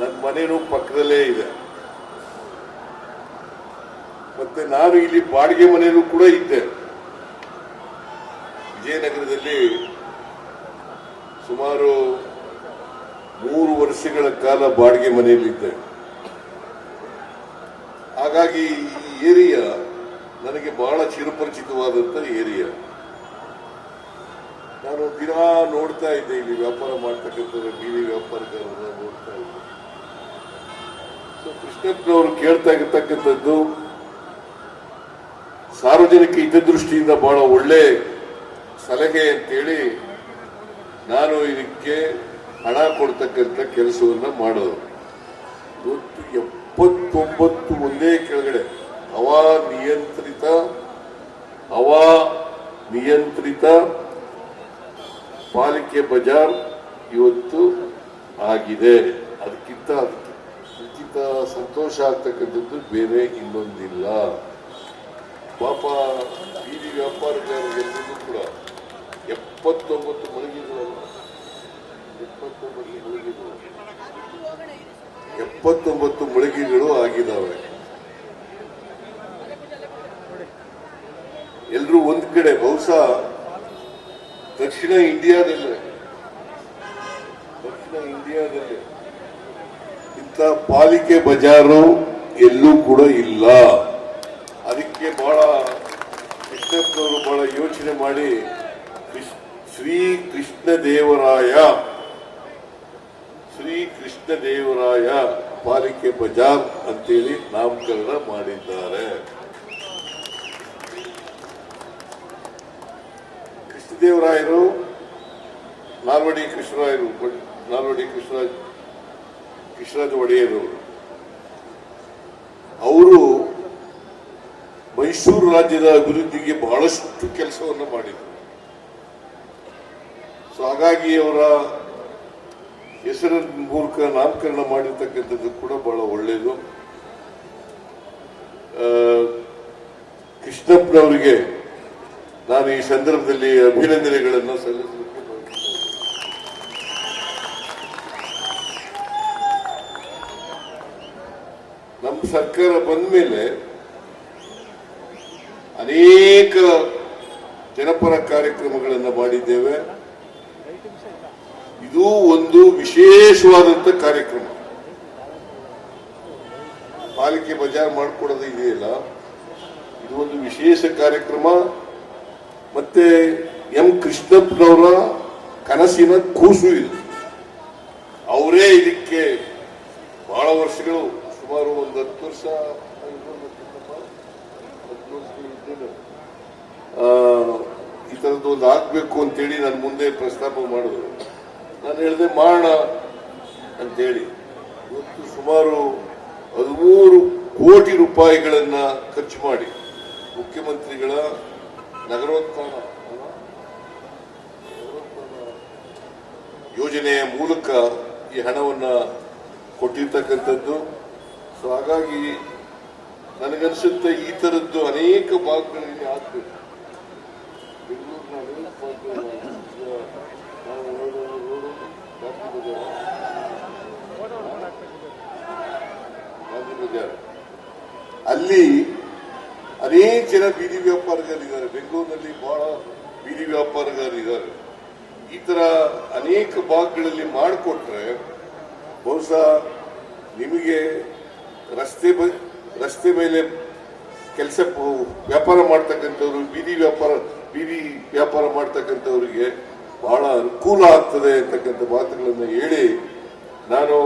ನನ್ನ ಮನೇನು ಪಕ್ಕದಲ್ಲೇ ಇದೆ. ಮತ್ತೆ ನಾನು ಇಲ್ಲಿ ಬಾಡಿಗೆ ಮನೆಯಲ್ಲೂ ಕೂಡ ಇದ್ದೆ. ವಿಜಯನಗರದಲ್ಲಿ ಸುಮಾರು ಮೂರು ವರ್ಷಗಳ ಕಾಲ ಬಾಡಿಗೆ ಮನೆಯಲ್ಲಿದ್ದೆ. ಹಾಗಾಗಿ ಈ ಏರಿಯಾ ನನಗೆ ಬಹಳ ಚಿರಪರಿಚಿತವಾದಂತ ಏರಿಯಾ. ನಾನು ದಿನ ನೋಡ್ತಾ ಇದ್ದೆ ಇಲ್ಲಿ ವ್ಯಾಪಾರ ಮಾಡ್ತಕ್ಕಂಥ ಬೀದಿ ವ್ಯಾಪಾರಗಾರರನ್ನ ನೋಡ್ತಾ ಇದ್ದೆ. ಕೃಷ್ಣಪ್ಪನವರು ಕೇಳ್ತಾ ಇರತಕ್ಕಂಥದ್ದು, ಸಾರ್ವಜನಿಕ ಹಿತದೃಷ್ಟಿಯಿಂದ ಬಹಳ ಒಳ್ಳೆ ಸಲಹೆ ಅಂತೇಳಿ ನಾನು ಇದಕ್ಕೆ ಹಣ ಕೊಡ್ತಕ್ಕಂಥ ಕೆಲಸವನ್ನ ಮಾಡೋದು. ಇವತ್ತು ಎಪ್ಪತ್ತೊಂಬತ್ತು ಒಂದೇ ಕೆಳಗಡೆ, ಹವಾ ನಿಯಂತ್ರಿತ ಹವಾ ನಿಯಂತ್ರಿತ, ಪಾಲಿಕೆ ಬಜಾರ್ ಇವತ್ತು ಆಗಿದೆ. ಅದಕ್ಕಿಂತ ಅದಕ್ಕಿಂತ ಸಂತೋಷ ಆಗ್ತಕ್ಕಂಥದ್ದು ಬೇರೆ ಇನ್ನೊಂದಿಲ್ಲ. ಪಾಪ ಬೀದಿ ವ್ಯಾಪಾರಗಾರರೆಲ್ಲರಿಗೂ ಕೂಡ ಎಪ್ಪತ್ತೊಂಬತ್ತು ಮಳಿಗೆಗಳಲ್ಲ. ಎಪ್ಪತ್ತೊಂಬತ್ತು ಮಳಿಗೆಗಳು. ಎಪ್ಪತ್ತೊಂಬತ್ತು ಮಳಿಗೆಗಳು ಆಗಿದ್ದಾವೆ ಎಲ್ಲರೂ ಒಂದ್ ಕಡೆ, ಬಹುಶಃ ದಕ್ಷಿಣ ಇಂಡಿಯಾದಲ್ಲೇ ದಕ್ಷಿಣ ಇಂಡಿಯಾದಲ್ಲಿ ಇಂಥ ಪಾಲಿಕೆ ಬಜಾರು ಎಲ್ಲೂ ಕೂಡ ಇಲ್ಲ. ಅದಕ್ಕೆ ಬಹಳ ಕೃಷ್ಣಪ್ಪನವರು ಬಹಳ ಯೋಚನೆ ಮಾಡಿ ಶ್ರೀ ಕೃಷ್ಣ ದೇವರಾಯ ಶ್ರೀ ಕೃಷ್ಣ ದೇವರಾಯ ಪಾಲಿಕೆ ಬಜಾರ್ ಅಂತೇಳಿ ನಾಮಕರಣ ಮಾಡಿದ್ದಾರೆ. ಕೃಷ್ಣದೇವರಾಯರು, ನಾಲ್ವಡಿ ಕೃಷ್ಣರಾಯರು, ನಾಲ್ವಡಿ ಕೃಷ್ಣರಾಜ್ ಕೃಷ್ಣರಾಜ ಒಡೆಯರು ಅವರು ಮೈಸೂರು ರಾಜ್ಯದ ಅಭಿವೃದ್ಧಿಗೆ ಬಹಳಷ್ಟು ಕೆಲಸವನ್ನು ಮಾಡಿದರು. ಸೊ ಹಾಗಾಗಿ ಅವರ ಹೆಸರ ಮೂಲಕ ನಾಮಕರಣ ಮಾಡಿರ್ತಕ್ಕಂಥದ್ದು ಕೂಡ ಬಹಳ ಒಳ್ಳೆಯದು ಕೃಷ್ಣಪ್ಪನವರಿಗೆ ನಾನು ಈ ಸಂದರ್ಭದಲ್ಲಿ ಅಭಿನಂದನೆಗಳನ್ನು ಸಲ್ಲಿಸಲಿಕ್ಕೆ ಸರ್ಕಾರ ಬಂದ ಮೇಲೆ ಅನೇಕ ಜನಪರ ಕಾರ್ಯಕ್ರಮಗಳನ್ನು ಮಾಡಿದ್ದೇವೆ. ಇದು ಒಂದು ವಿಶೇಷವಾದಂತ ಕಾರ್ಯಕ್ರಮ. ಪಾಲಿಕೆ ಬಜಾರ್ ಮಾಡಿಕೊಡೋದು ಇದೆಯಲ್ಲ ಇದು ಒಂದು ವಿಶೇಷ ಕಾರ್ಯಕ್ರಮ. ಮತ್ತೆ ಎಂ ಕೃಷ್ಣಪ್ಪನವರ ಕನಸಿನ ಕೂಸು ಇದು. ಅವರೇ ಇದಕ್ಕೆ ಬಹಳ ವರ್ಷಗಳು ಸುಮಾರು ಒಂದು ಹತ್ತು ವರ್ಷ ಈ ಥರದ್ದು ಒಂದು ಆಗ್ಬೇಕು ಅಂತೇಳಿ ನಾನು ಮುಂದೆ ಪ್ರಸ್ತಾಪ ಮಾಡಿದ್ರು. ನಾನು ಹೇಳಿದೆ ಮಾಡೋಣ ಅಂತೇಳಿ. ಇವತ್ತು ಸುಮಾರು ಹದಿಮೂರು ಕೋಟಿ ರೂಪಾಯಿಗಳನ್ನು ಖರ್ಚು ಮಾಡಿ ಮುಖ್ಯಮಂತ್ರಿಗಳ? ನಗರೋತ್ಥಾನ ಯೋಜನೆಯ ಮೂಲಕ ಈ ಹಣವನ್ನ ಕೊಟ್ಟಿರ್ತಕ್ಕಂಥದ್ದು ಸೊ ಹಾಗಾಗಿ ನನಗನ್ಸುತ್ತೆ ಈ ತರದ್ದು ಅನೇಕ ಭಾಗಗಳಲ್ಲಿ ಆಗ್ಬೇಕು. ಬೆಂಗಳೂರಿನ ಅನೇಕ ಭಾಗಗಳಲ್ಲಿ ನಾವು ನೋಡೋ ಗಾಂಧಿ ಬಜಾರ್ ಅಲ್ಲಿ ಅನೇಕ ಜನ ಬೀದಿ ವ್ಯಾಪಾರಗಾರಿದ್ದಾರೆ ಬೆಂಗಳೂರಿನಲ್ಲಿ ಬಹಳ ಬೀದಿ ವ್ಯಾಪಾರಗಾರಿದ್ದಾರೆ ಈ ತರ ಅನೇಕ ಭಾಗಗಳಲ್ಲಿ ಮಾಡಿಕೊಟ್ರೆ ಬಹುಶಃ ನಿಮಗೆ ರಸ್ತೆ ಬ, ರಸ್ತೆ ಮೇಲೆ ಕೆಲಸ ವ್ಯಾಪಾರ ಮಾಡ್ತಕ್ಕಂಥವ್ರು, ಬೀದಿ ವ್ಯಾಪಾರ ಬೀದಿ ವ್ಯಾಪಾರ ಮಾಡ್ತಕ್ಕಂಥವ್ರಿಗೆ ಬಹಳ ಅನುಕೂಲ ಆಗ್ತದೆ ಅಂತಕ್ಕಂಥ ಮಾತುಗಳನ್ನು ಹೇಳಿ ನಾನು